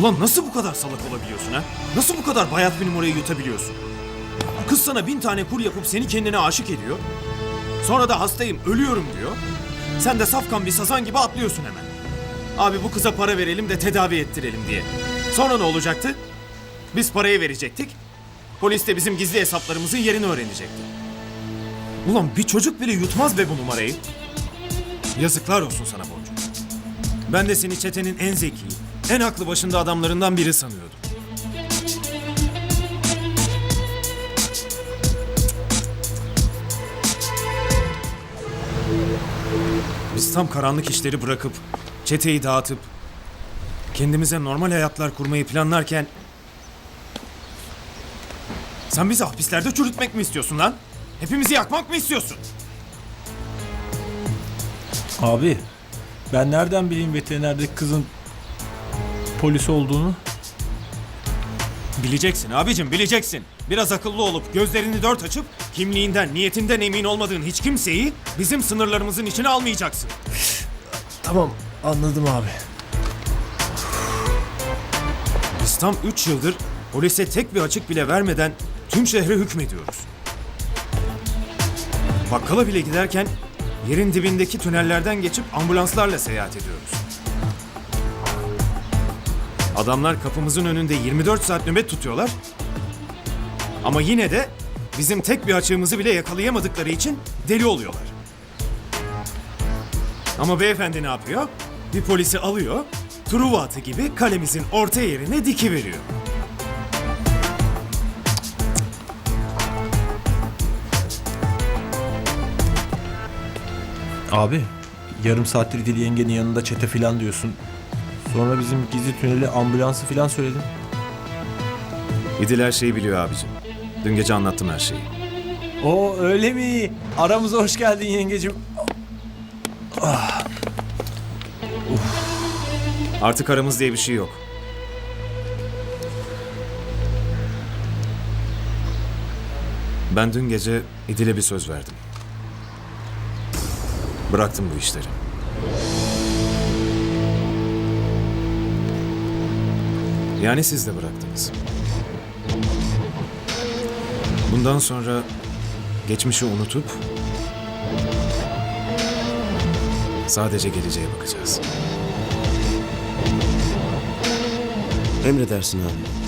Ulan nasıl bu kadar salak olabiliyorsun ha? Nasıl bu kadar bayat bir numarayı yutabiliyorsun? Kız sana bin tane kur yapıp seni kendine aşık ediyor. Sonra da hastayım, ölüyorum diyor. Sen de safkan bir sazan gibi atlıyorsun hemen. Abi bu kıza para verelim de tedavi ettirelim diye. Sonra ne olacaktı? Biz parayı verecektik. Polis de bizim gizli hesaplarımızın yerini öğrenecekti. Ulan bir çocuk bile yutmaz be bu numarayı. Yazıklar olsun sana Boncu. Ben de seni çetenin en zeki, en aklı başında adamlarından biri sanıyordum. Biz tam karanlık işleri bırakıp, çeteyi dağıtıp, kendimize normal hayatlar kurmayı planlarken... Sen bizi hapislerde çürütmek mi istiyorsun lan? Hepimizi yakmak mı istiyorsun? Abi ben nereden bileyim veterinerdeki kızın polis olduğunu? Bileceksin abicim bileceksin. Biraz akıllı olup gözlerini dört açıp kimliğinden, niyetinden emin olmadığın hiç kimseyi bizim sınırlarımızın içine almayacaksın. Tamam anladım abi. Biz tam 3 yıldır polise tek bir açık bile vermeden tüm şehre hükmediyoruz. Bakkala bile giderken yerin dibindeki tünellerden geçip ambulanslarla seyahat ediyoruz. Adamlar kapımızın önünde 24 saat nöbet tutuyorlar. Ama yine de bizim tek bir açığımızı bile yakalayamadıkları için deli oluyorlar. Ama beyefendi ne yapıyor? Bir polisi alıyor, Truva atı gibi kalemizin orta yerine diki veriyor. Abi yarım saattir Dili yengenin yanında çete filan diyorsun. Sonra bizim gizli tüneli ambulansı filan söyledin. İdil her şeyi biliyor abicim. Dün gece anlattım her şeyi. O öyle mi? Aramıza hoş geldin yengecim. Artık aramız diye bir şey yok. Ben dün gece İdil'e bir söz verdim. Bıraktım bu işleri. Yani siz de bıraktınız. Bundan sonra geçmişi unutup sadece geleceğe bakacağız. Emredersin abi.